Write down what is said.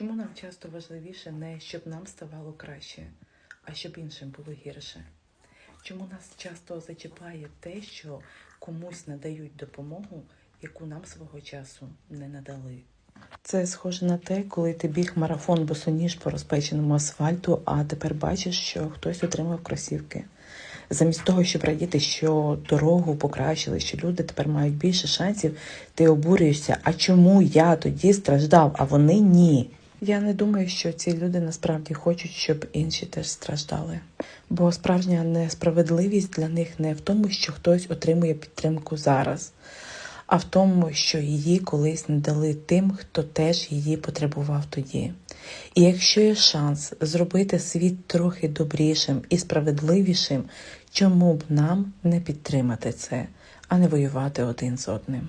Чому нам часто важливіше не щоб нам ставало краще, а щоб іншим було гірше? Чому нас часто зачіпає те, що комусь надають допомогу, яку нам свого часу не надали? Це схоже на те, коли ти біг марафон босоніж по розпеченому асфальту, а тепер бачиш, що хтось отримав кросівки. Замість того, щоб радіти, що дорогу покращили, що люди тепер мають більше шансів, ти обурюєшся. А чому я тоді страждав, а вони ні? Я не думаю, що ці люди насправді хочуть, щоб інші теж страждали. Бо справжня несправедливість для них не в тому, що хтось отримує підтримку зараз, а в тому, що її колись не дали тим, хто теж її потребував тоді. І якщо є шанс зробити світ трохи добрішим і справедливішим, чому б нам не підтримати це, а не воювати один з одним?